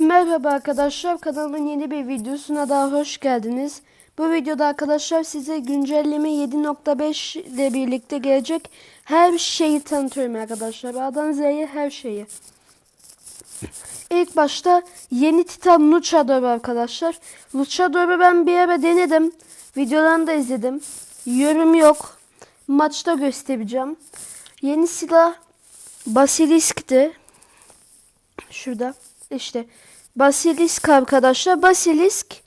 Merhaba arkadaşlar kanalımın yeni bir videosuna daha hoş geldiniz. Bu videoda arkadaşlar size güncelleme 7.5 ile birlikte gelecek her şeyi tanıtıyorum arkadaşlar. A'dan Z'ye her şeyi. İlk başta yeni Titan Luchador arkadaşlar. Luchador'u ben bir ara denedim. Videolarını da izledim. Yorum yok. Maçta göstereceğim. Yeni silah Basilisk'ti. Şurada. İşte Basilisk arkadaşlar. Basilisk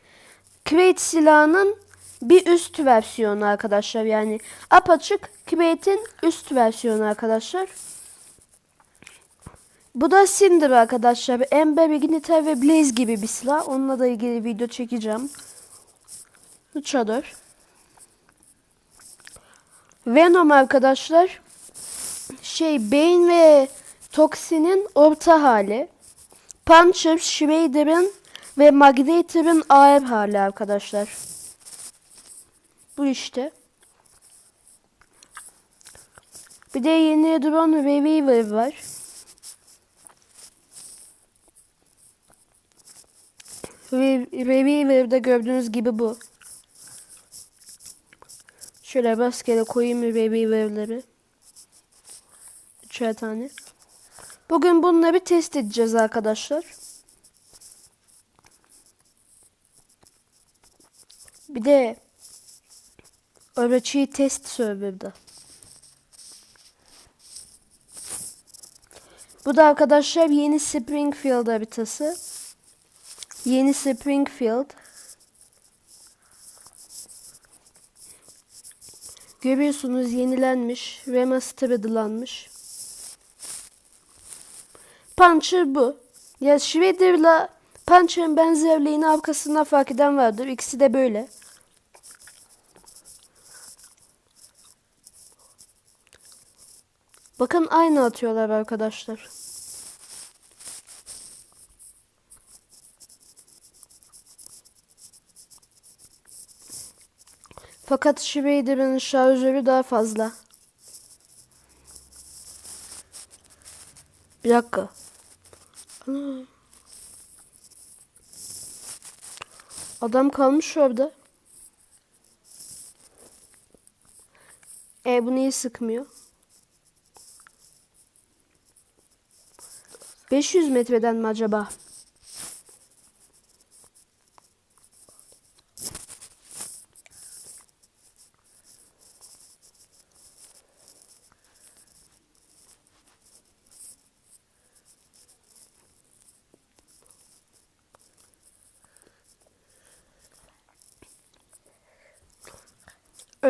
Crate silahının bir üst versiyonu arkadaşlar. Yani apaçık Crate'in üst versiyonu arkadaşlar. Bu da Cinder arkadaşlar. Ember, Igniter ve Blaze gibi bir silah. Onunla da ilgili video çekeceğim. Luchador. Venom arkadaşlar. Şey Bane ve Toxin'in orta hali. Puncher, Shredder'ın ve Magnetor'ın ağır hali arkadaşlar. Bu işte. Bir de yeni drone Reviver var. Re- Reviver'da gördüğünüz gibi bu. Şöyle rastgele koyayım Reviver'ları. Üçer tane. Bugün bunları test edeceğiz arkadaşlar. Bir de Araçıyı test server'da. Bu da arkadaşlar yeni Springfield haritası. Yeni Springfield. Görüyorsunuz yenilenmiş, remasteredlanmış. Puncher bu. Ya Shredder'la Puncher'ın benzerliğini arkasından fark eden vardır. İkisi de böyle. Bakın aynı atıyorlar arkadaşlar. Fakat Shredder'ın şarjörü daha fazla. Bir dakika. Adam kalmış orada. E bu niye sıkmıyor? 500 metreden mi acaba?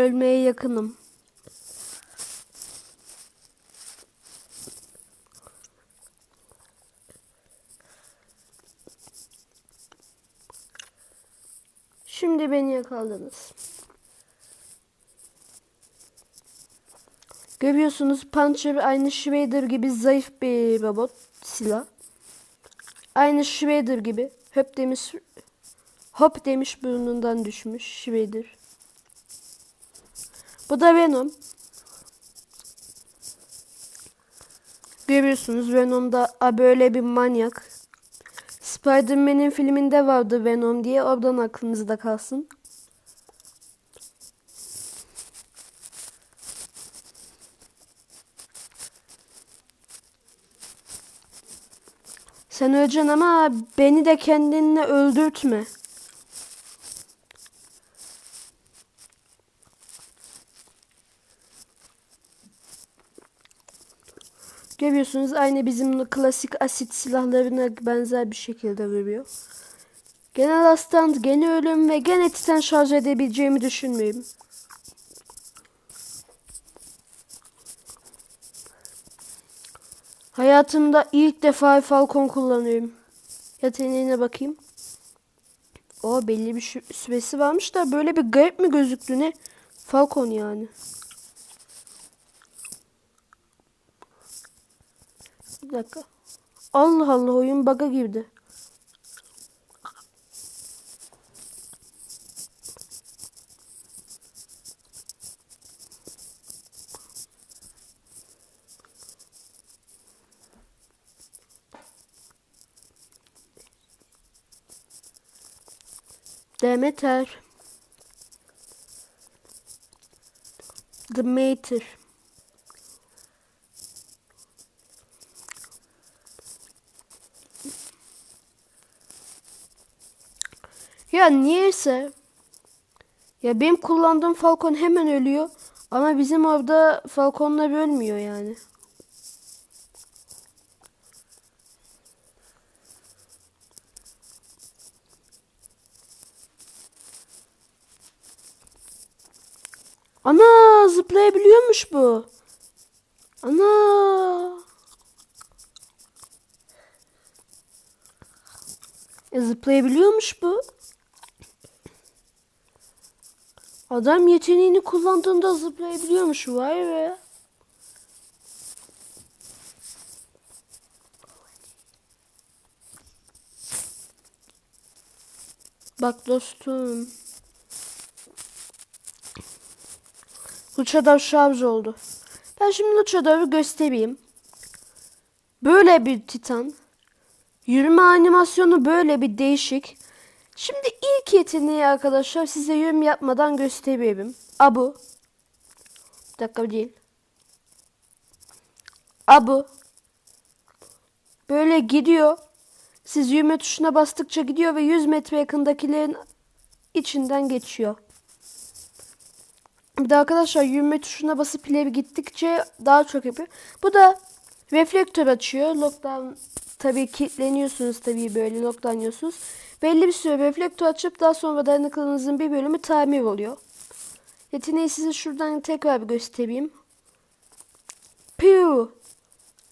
Ölmeye yakınım. Şimdi beni yakaladınız. Görüyorsunuz Puncher aynı Shredder gibi zayıf bir robot silah. Aynı Shredder gibi. Hop demiş hop demiş burnundan düşmüş Shredder. Bu da Venom. Görüyorsunuz Venom'da a, böyle bir manyak. Spider-Man'in filminde vardı Venom diye oradan aklınızda kalsın. Sen öleceksin ama beni de kendinle öldürtme. Görüyorsunuz aynı bizim klasik asit silahlarına benzer bir şekilde vuruyor. Genel hastand, gene ölüm ve gene titan şarj edebileceğimi düşünmüyorum. Hayatımda ilk defa Falcon kullanıyorum. Yeteneğine bakayım. O belli bir sü- süresi varmış da böyle bir garip mi gözüktü ne? Falcon yani. Dakika. Allah Allah oyun bug'a girdi. Demeter. Demeter. Ya niyeyse ya benim kullandığım Falcon hemen ölüyor ama bizim orada Falconlar ölmüyor yani. Ana zıplayabiliyormuş bu. Ana. E, zıplayabiliyormuş bu. Adam yeteneğini kullandığında zıplayabiliyormuş. Vay be. Bak dostum. Luchador şarj oldu. Ben şimdi Luchador'u göstereyim. Böyle bir titan. Yürüme animasyonu böyle bir değişik. Şimdi ilk yeteneği arkadaşlar size yorum yapmadan göstereyim. Abu. Bir dakika değil. Abu. Böyle gidiyor. Siz yürüme tuşuna bastıkça gidiyor ve 100 metre yakındakilerin içinden geçiyor. Bir de arkadaşlar yürüme tuşuna basıp ileri gittikçe daha çok yapıyor. Bu da reflektör açıyor. Lockdown tabii kilitleniyorsunuz tabii böyle lockdownlıyorsunuz. Belli bir süre reflektör açıp daha sonra dayanıklılığınızın bir bölümü tamir oluyor. Yeteneği size şuradan tekrar bir göstereyim. Piu.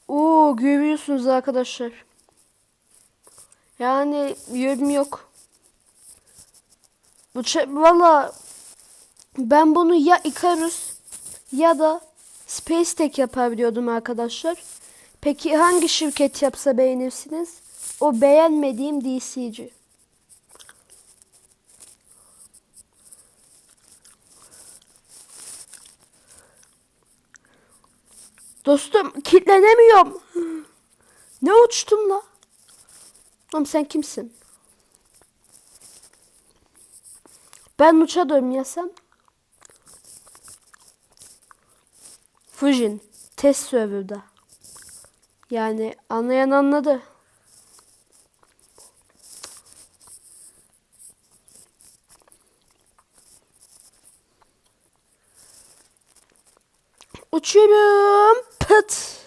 Oo görüyorsunuz arkadaşlar. Yani yorum yok. Bu valla ben bunu ya Icarus ya da Space Tech yapabiliyordum arkadaşlar. Peki hangi şirket yapsa beğenirsiniz? O beğenmediğim DC'ci. Dostum kilitlenemiyorum. Ne uçtum la? Oğlum sen kimsin? Ben uçadım ya sen? Fujin. Test server'da. Yani anlayan anladı. Uçuyorum. Pıt.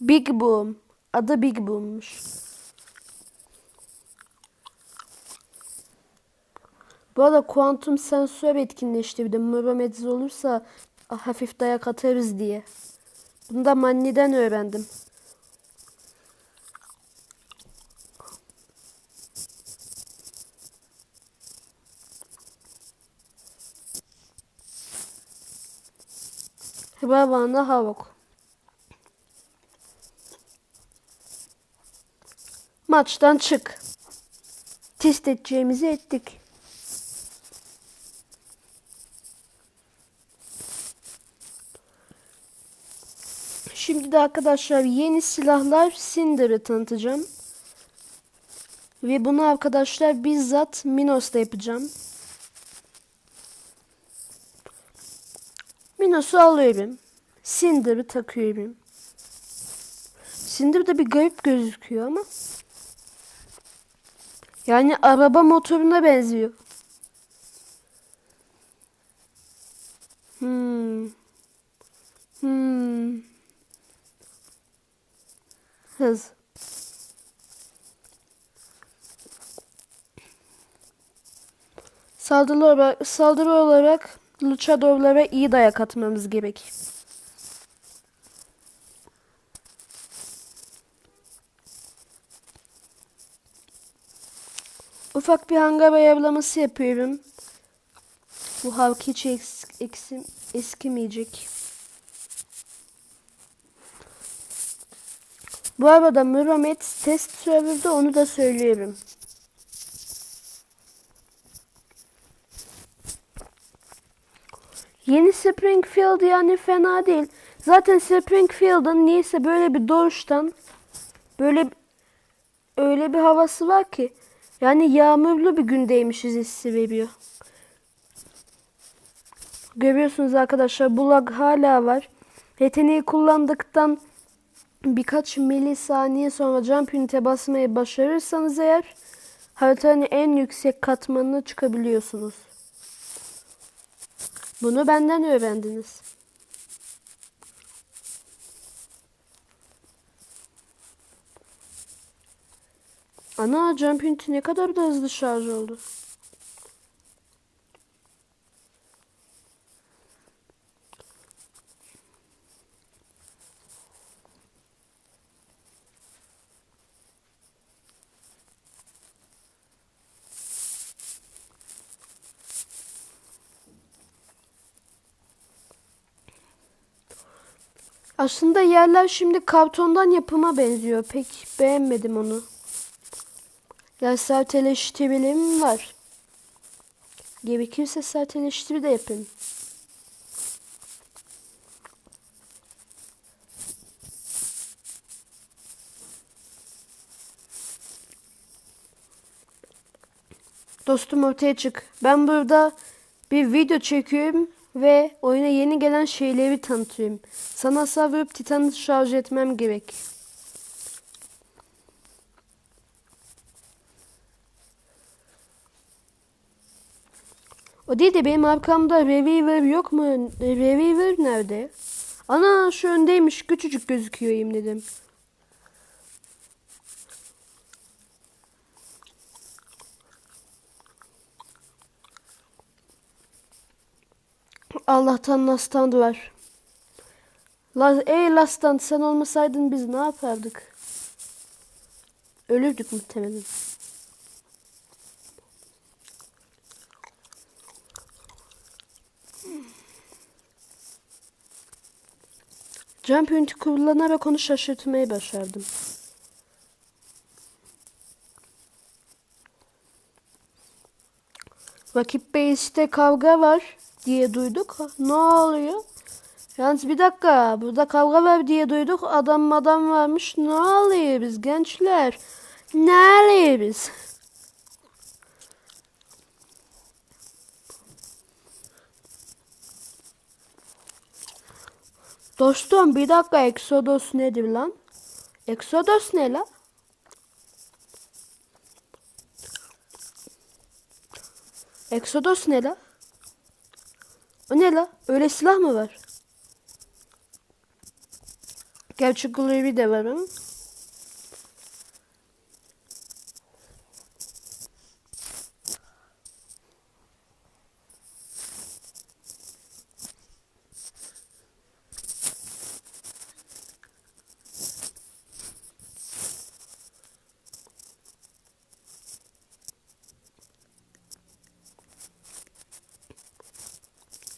Big Boom. Adı Big Boom'muş. Bu arada kuantum sensör etkinleştirdim. Müromediz olursa hafif dayak atarız diye. Bunu da Manni'den öğrendim. Hıbabanda Havok. Maçtan çık. Test edeceğimizi ettik. Şimdi de arkadaşlar yeni silahlar Cinder'ı tanıtacağım. Ve bunu arkadaşlar bizzat Minos'ta yapacağım. Minos'u alıyorum. Cinder'ı takıyorum. Cinder de bir garip gözüküyor ama. Yani araba motoruna benziyor. Hmm. Hmm. Hız. Saldırı olarak, saldırı olarak luchadorlara iyi dayak atmamız gerek. Ufak bir hangar ayarlaması yapıyorum. Bu halk hiç eks, eksim, eskimeyecek. Bu arada Muramet test serverda onu da söylüyorum. Yeni Springfield yani fena değil. Zaten Springfield'ın niyeyse böyle bir doğuştan böyle öyle bir havası var ki Yani yağmurlu bir gündeymişiz hissi veriyor. Görüyorsunuz arkadaşlar bu lag hala var. Yeteneği kullandıktan birkaç milisaniye sonra jump ünite basmayı başarırsanız eğer haritanın en yüksek katmanına çıkabiliyorsunuz. Bunu benden öğrendiniz. Ana jump ne kadar da hızlı şarj oldu. Aslında yerler şimdi kartondan yapıma benziyor. Pek beğenmedim onu. Ya sert eleştirilerim var. Gerekirse sert eleştiri de yapın. Dostum ortaya çık. Ben burada bir video çekiyorum ve oyuna yeni gelen şeyleri tanıtıyorum. Sana savurup Titan'ı şarj etmem gerek. O değil de benim arkamda Reviver yok mu? Reviver nerede? Ana şu öndeymiş. Küçücük gözüküyor dedim. Allah'tan Lastan var. La, ey Lastan sen olmasaydın biz ne yapardık? Ölürdük muhtemelen. Jump Unit'i kullanarak onu şaşırtmayı başardım. Rakip base'te kavga var diye duyduk. Ne oluyor? Yalnız bir dakika burada kavga var diye duyduk. Adam adam varmış. Ne oluyor biz gençler? Ne oluyor biz? Dostum bir dakika Exodus nedir lan? Exodus ne lan? Exodus ne la? O ne la? Öyle silah mı var? Gerçi Glory de var ama.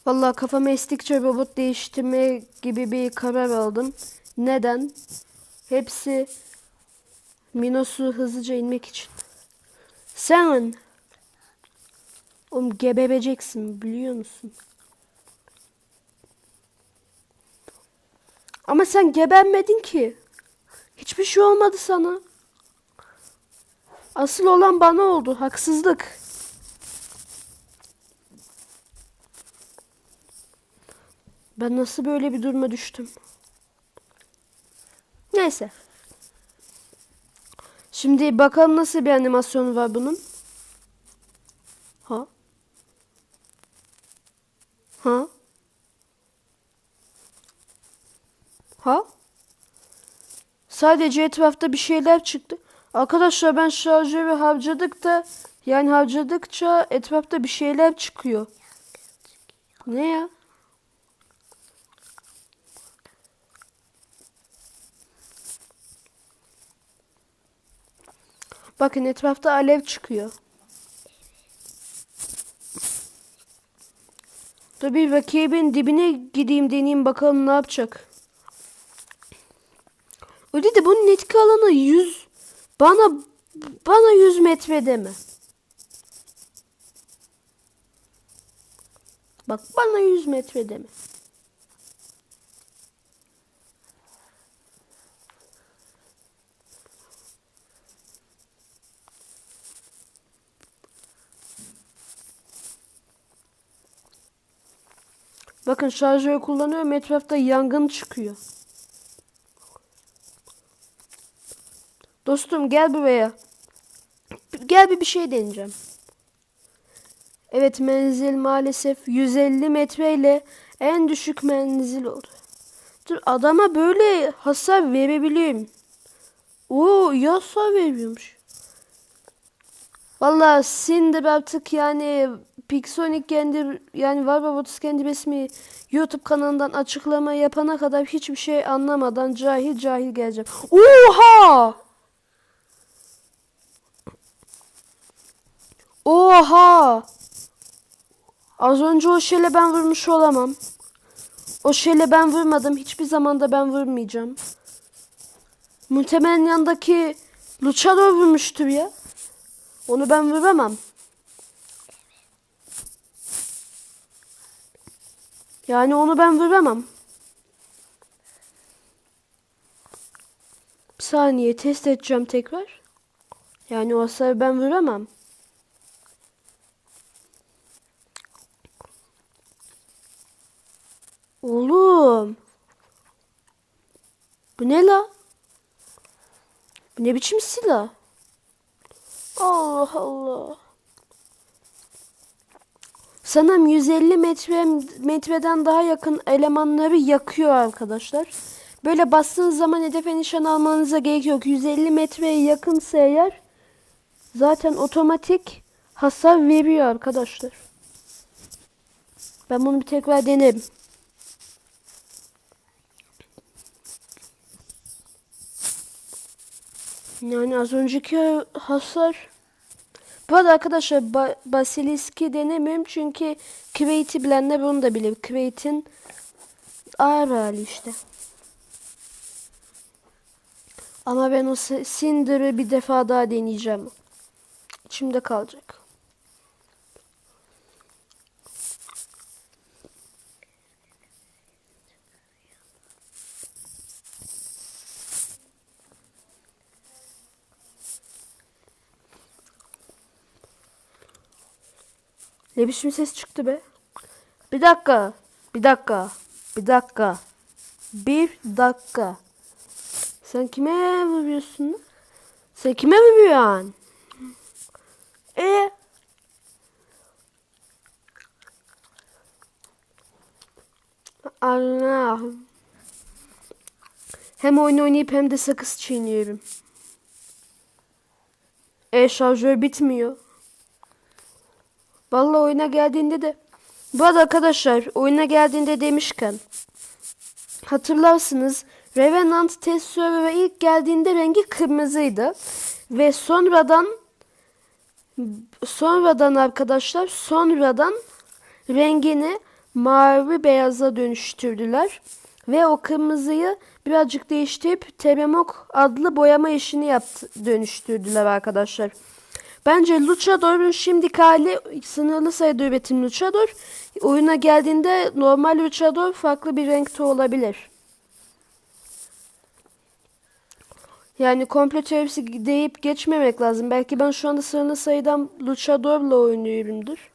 Vallahi kafama estikçe robot değiştirme gibi bir karar aldım. Neden? Hepsi Minos'u hızlıca inmek için. Sen Oğlum gebereceksin biliyor musun? Ama sen gebermedin ki. Hiçbir şey olmadı sana. Asıl olan bana oldu. Haksızlık. Ben nasıl böyle bir duruma düştüm? Neyse. Şimdi bakalım nasıl bir animasyonu var bunun. Ha? Ha? Ha? Sadece etrafta bir şeyler çıktı. Arkadaşlar ben şarjörü harcadık da yani harcadıkça etrafta bir şeyler çıkıyor. Ne ya? Bakın etrafta alev çıkıyor. Dur bir rakibin dibine gideyim deneyeyim bakalım ne yapacak. Öyle de bunun etki alanı 100 bana bana 100 metre deme. Bak bana 100 metre deme. Bakın şarjörü kullanıyorum etrafta yangın çıkıyor. Dostum gel buraya. Gel bir bir şey deneyeceğim. Evet menzil maalesef 150 metre ile en düşük menzil oldu. Dur adama böyle hasar verebiliyorum. Oo iyi hasar veriyormuş. Valla Sindir artık yani Pixonic kendi yani Warbabots kendi resmi YouTube kanalından açıklama yapana kadar hiçbir şey anlamadan cahil cahil geleceğim. Oha! Oha! Az önce o şeyle ben vurmuş olamam. O şeyle ben vurmadım. Hiçbir zaman da ben vurmayacağım. Muhtemelen yandaki Luchador vurmuştur ya. Onu ben vuramam. Yani onu ben vuramam. Bir saniye test edeceğim tekrar. Yani o hasarı ben vuramam. Oğlum. Bu ne la? Bu ne biçim silah? Allah Allah. Sanırım 150 metre metreden daha yakın elemanları yakıyor arkadaşlar. Böyle bastığınız zaman hedefe nişan almanıza gerek yok. 150 metreye yakınsa eğer zaten otomatik hasar veriyor arkadaşlar. Ben bunu bir tekrar denerim. Yani az önceki hasar bu arada arkadaşlar ba Basilisk'i denemiyorum çünkü Create'i bilenler bunu da bilir. Create'in ağır hali işte. Ama ben o Cinder'ı bir defa daha deneyeceğim. İçimde kalacak. Ne biçim ses çıktı be? Bir dakika. Bir dakika. Bir dakika. Bir dakika. Sen kime vuruyorsun? Sen kime vuruyorsun? E Allah. Hem oyun oynayıp hem de sakız çiğniyorum. E şarjör bitmiyor. Vallahi oyuna geldiğinde de bu arada arkadaşlar oyuna geldiğinde demişken hatırlarsınız Revenant test server'a ilk geldiğinde rengi kırmızıydı ve sonradan sonradan arkadaşlar sonradan rengini mavi beyaza dönüştürdüler ve o kırmızıyı birazcık değiştirip Teremok adlı boyama işini yaptı, dönüştürdüler arkadaşlar. Bence Luchador'un şimdiki hali sınırlı sayıda üretim Luchador. Oyuna geldiğinde normal Luchador farklı bir renkte olabilir. Yani komple terörisi deyip geçmemek lazım. Belki ben şu anda sınırlı sayıdan Luchador'la oynuyorumdur.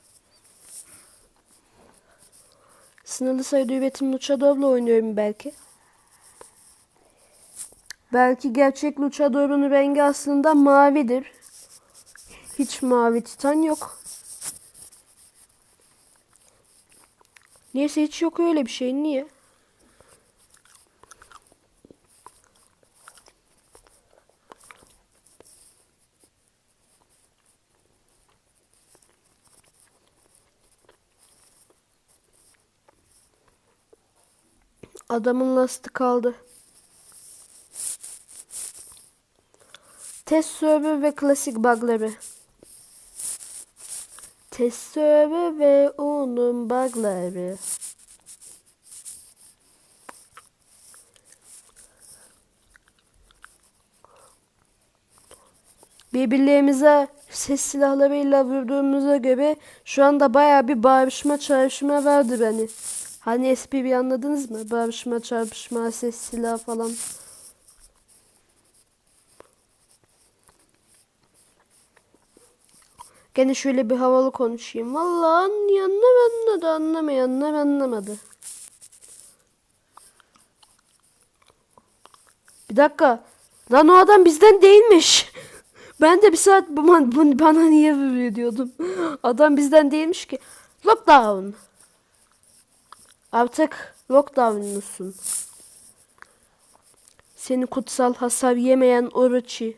Sınırlı sayıda üretim Luchador'la oynuyorum belki. Belki gerçek Luchador'un rengi aslında mavidir. Hiç mavi titan yok. Neyse hiç yok öyle bir şey. Niye? Adamın lastik kaldı. Test server ve klasik bugları. Test server ve onun bugları. Birbirlerimize ses silahlarıyla vurduğumuza göre şu anda baya bir bağırışma çarpışma vardı beni. Hani espri anladınız mı? Bağırışma çarpışma ses silah falan. Gene şöyle bir havalı konuşayım. Valla anlayan anladı, anlamayanlar anlamadı. Bir dakika. Lan o adam bizden değilmiş. Ben de bir saat bana, bana niye böyle diyordum. Adam bizden değilmiş ki. Lockdown. Artık lockdownlusun. Seni kutsal hasar yemeyen Orochi.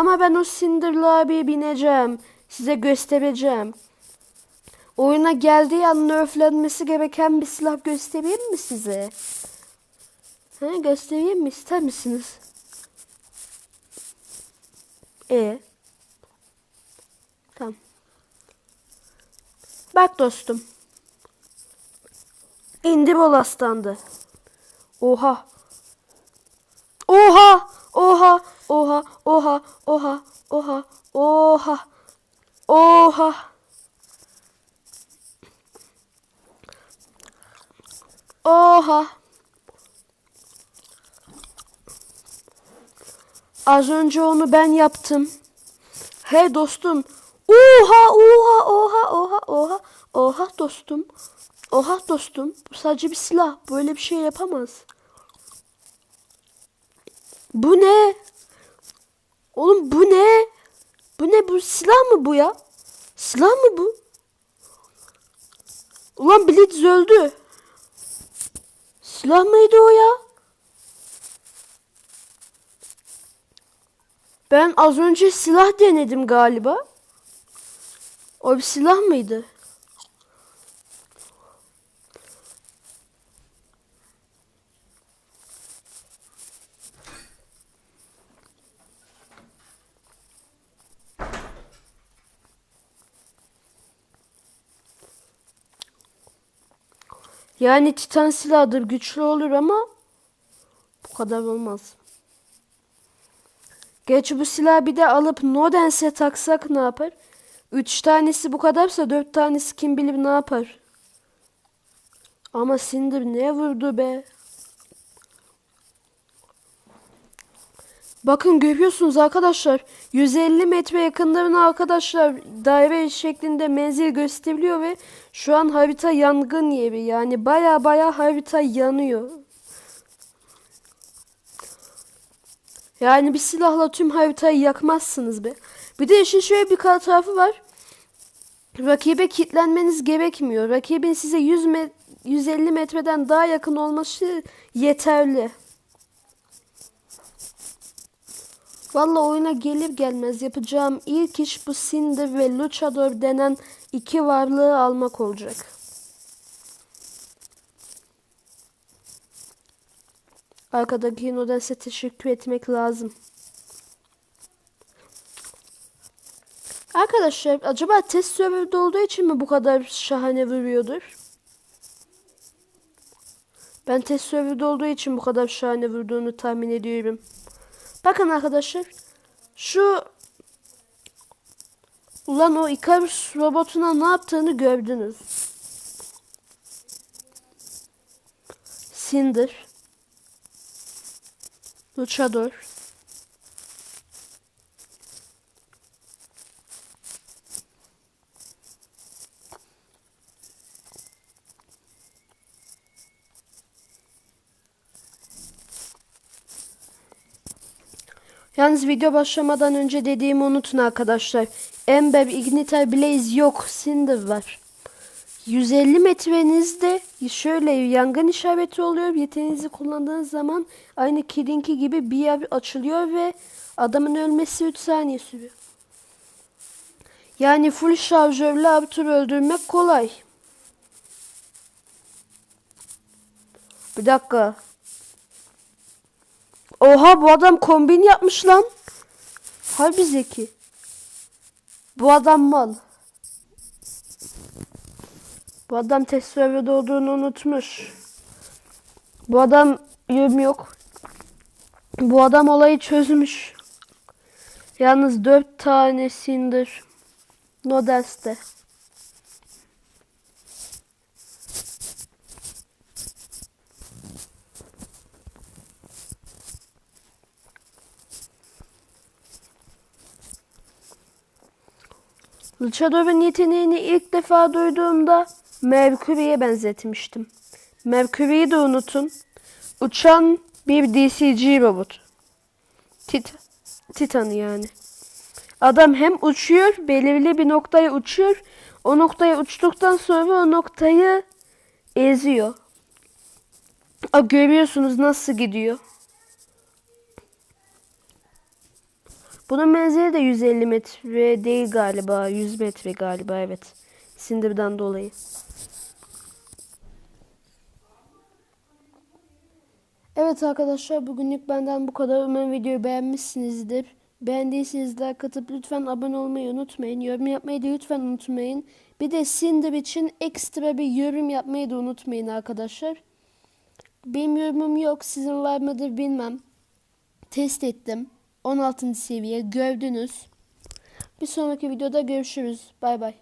Ama ben o Cinder'lı abiye bineceğim. Size göstereceğim. Oyuna geldiği an nerflenmesi gereken bir silah göstereyim mi size? He, göstereyim mi? İster misiniz? E. Tamam. Bak dostum. İndi bol standı. Oha. Oha. Oha, oha, oha, oha, oha, oha, oha. Oha. Az önce onu ben yaptım. Hey dostum. Oha, oha, oha, oha, oha, oha dostum. Oha dostum. Bu sadece bir silah. Böyle bir şey yapamaz. Bu ne? Oğlum bu ne? Bu ne? Bu silah mı bu ya? Silah mı bu? Ulan Blitz öldü. Silah mıydı o ya? Ben az önce silah denedim galiba. O bir silah mıydı? Yani titan silahdır güçlü olur ama bu kadar olmaz. Geç bu silahı bir de alıp Nodens'e taksak ne yapar? Üç tanesi bu kadarsa dört tanesi kim bilir ne yapar? Ama Cinder ne vurdu be? Bakın görüyorsunuz arkadaşlar. 150 metre yakınlarına arkadaşlar daire şeklinde menzil gösteriliyor ve şu an harita yangın yeri. Yani baya baya harita yanıyor. Yani bir silahla tüm haritayı yakmazsınız be. Bir de işin şöyle bir tarafı var. Rakibe kitlenmeniz gerekmiyor. Rakibin size 100 met 150 metreden daha yakın olması yeterli. Valla oyuna gelir gelmez yapacağım ilk iş bu Cinder ve Luchador denen iki varlığı almak olacak. Arkadaki Nodense teşekkür etmek lazım. Arkadaşlar acaba test serverda olduğu için mi bu kadar şahane vuruyordur? Ben test serverda olduğu için bu kadar şahane vurduğunu tahmin ediyorum. Bakın arkadaşlar. Şu Ulan o Icarus robotuna ne yaptığını gördünüz. Cinder. Luchador. Yalnız video başlamadan önce dediğimi unutun arkadaşlar. Ember, Igniter, Blaze yok. Cinder var. 150 metrenizde şöyle yangın işareti oluyor. Yeteneğinizi kullandığınız zaman aynı Kid'inki gibi bir yer açılıyor ve adamın ölmesi 3 saniye sürüyor. Yani full şarjörle Arthur öldürmek kolay. Bir dakika. Oha bu adam kombin yapmış lan. Harbi zeki. Bu adam mal. Bu adam test serverda olduğunu unutmuş. Bu adam yüm yok. Bu adam olayı çözmüş. Yalnız dört tanesindir. No derste. Luchador'un yeteneğini ilk defa duyduğumda Merkür'e benzetmiştim. Merkür'ü de unutun. Uçan bir DCG robot. Tit Titan yani. Adam hem uçuyor, belirli bir noktaya uçuyor. O noktaya uçtuktan sonra o noktayı eziyor. A, görüyorsunuz nasıl gidiyor. Bunun menzili de 150 metre değil galiba. 100 metre galiba evet. Sindirden dolayı. Evet arkadaşlar bugünlük benden bu kadar. Umarım videoyu beğenmişsinizdir. Beğendiyseniz like atıp lütfen abone olmayı unutmayın. Yorum yapmayı da lütfen unutmayın. Bir de Cinder için ekstra bir yorum yapmayı da unutmayın arkadaşlar. Benim yorumum yok. Sizin var mıdır bilmem. Test ettim. 16. seviye gördünüz. Bir sonraki videoda görüşürüz. Bay bay.